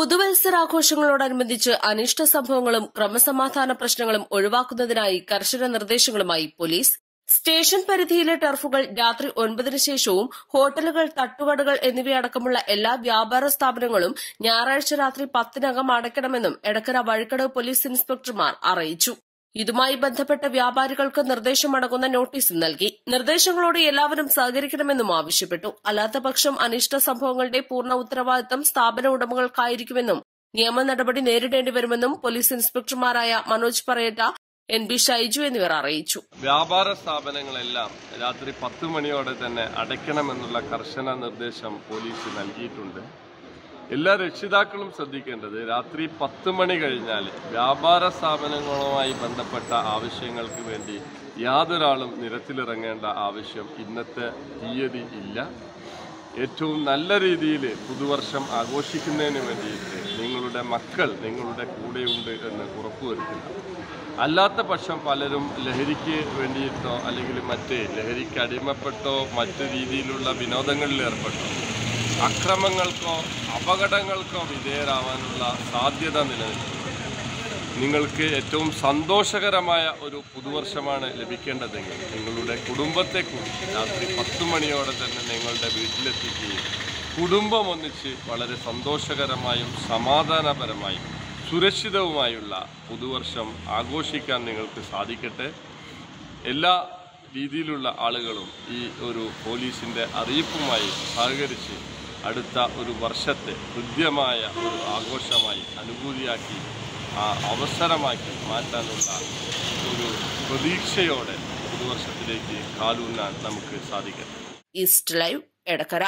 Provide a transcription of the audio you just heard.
പുതുവത്സരാഘോഷങ്ങളോടനുബന്ധിച്ച് അനിഷ്ട സംഭവങ്ങളും ക്രമസമാധാന പ്രശ്നങ്ങളും ഒഴിവാക്കുന്നതിനായി കർശന നിർദ്ദേശങ്ങളുമായി പോലീസ്. സ്റ്റേഷൻ പരിധിയിലെ ടർഫുകൾ രാത്രി ഒൻപതിനു ശേഷവും ഹോട്ടലുകൾ തട്ടുകടകൾ എന്നിവയടക്കമുള്ള എല്ലാ വ്യാപാര സ്ഥാപനങ്ങളും ഞായറാഴ്ച രാത്രി പത്തിനകം അടയ്ക്കണമെന്നും എടക്കര വഴിക്കടവ് പോലീസ് ഇൻസ്പെക്ടർമാർ അറിയിച്ചു. ഇതുമായി ബന്ധപ്പെട്ട വ്യാപാരികൾക്ക് നിർദ്ദേശമടങ്ങുന്ന നോട്ടീസും നൽകി. നിർദ്ദേശങ്ങളോട് എല്ലാവരും സഹകരിക്കണമെന്നും ആവശ്യപ്പെട്ടു. അല്ലാത്തപക്ഷം അനിഷ്ട സംഭവങ്ങളുടെ പൂർണ ഉത്തരവാദിത്തം സ്ഥാപന ഉടമകൾക്കായിരിക്കുമെന്നും നിയമ നടപടി നേരിടേണ്ടി വരുമെന്നും പോലീസ് ഇൻസ്പെക്ടർമാരായ മനോജ് പറയറ്റ എൻ ബി ഷൈജു എന്നിവർ അറിയിച്ചു. വ്യാപാര സ്ഥാപനങ്ങളെല്ലാം രാത്രി പത്ത് മണിയോടെ തന്നെ അടയ്ക്കണമെന്നുള്ള കർശന നിർദ്ദേശം പോലീസ് നൽകിയിട്ടുണ്ട്. എല്ലാ രക്ഷിതാക്കളും ശ്രദ്ധിക്കേണ്ടത് രാത്രി പത്ത് മണി കഴിഞ്ഞാൽ വ്യാപാര സ്ഥാപനങ്ങളുമായി ബന്ധപ്പെട്ട ആവശ്യങ്ങൾക്ക് വേണ്ടി യാതൊരാളും നിരത്തിലിറങ്ങേണ്ട ആവശ്യം ഇന്നത്തെ തീയതി ഇല്ല. ഏറ്റവും നല്ല രീതിയിൽ പുതുവർഷം ആഘോഷിക്കുന്നതിന് വേണ്ടിയിട്ട് നിങ്ങളുടെ മക്കൾ നിങ്ങളുടെ കൂടെയുണ്ട് എന്ന് ഉറപ്പുവരുത്തുക. അല്ലാത്ത പക്ഷം പലരും ലഹരിക്ക് വേണ്ടിയിട്ടോ അല്ലെങ്കിൽ മറ്റ് ലഹരിക്ക് അടിമപ്പെട്ടോ മറ്റു രീതിയിലുള്ള വിനോദങ്ങളിൽ ഏർപ്പെട്ടോ. അക്രമങ്ങൾക്കോ അപകടങ്ങൾക്കോ വിധേയരാവാനുള്ള സാധ്യത നിലനിൽക്കുന്നു. നിങ്ങൾക്ക് ഏറ്റവും സന്തോഷകരമായ ഒരു പുതുവർഷമാണ് ലഭിക്കേണ്ടതെങ്കിൽ നിങ്ങളുടെ കുടുംബത്തെ കൂടി രാത്രി പത്തു മണിയോടെ തന്നെ നിങ്ങളുടെ വീട്ടിലെത്തിക്കുകയും കുടുംബം ഒന്നിച്ച് വളരെ സന്തോഷകരമായും സമാധാനപരമായും സുരക്ഷിതവുമായുള്ള പുതുവർഷം ആഘോഷിക്കാൻ നിങ്ങൾക്ക് സാധിക്കട്ടെ. എല്ലാ രീതിയിലുള്ള ആളുകളും ഈ ഒരു പോലീസിന്റെ അറിയിപ്പുമായി സഹകരിച്ച് അടുത്ത ഒരു വർഷത്തെ ഹൃദ്യമായ ഒരു ആഘോഷമായി അനുഭൂതിയാക്കി ആ അവസരമാക്കി മാറ്റാനുള്ള ഒരു പ്രതീക്ഷയോടെ പുതുവർഷത്തിലേക്ക് കാലൂന്നാൻ നമുക്ക് സാധിക്കട്ടെ. East Live Edakkara.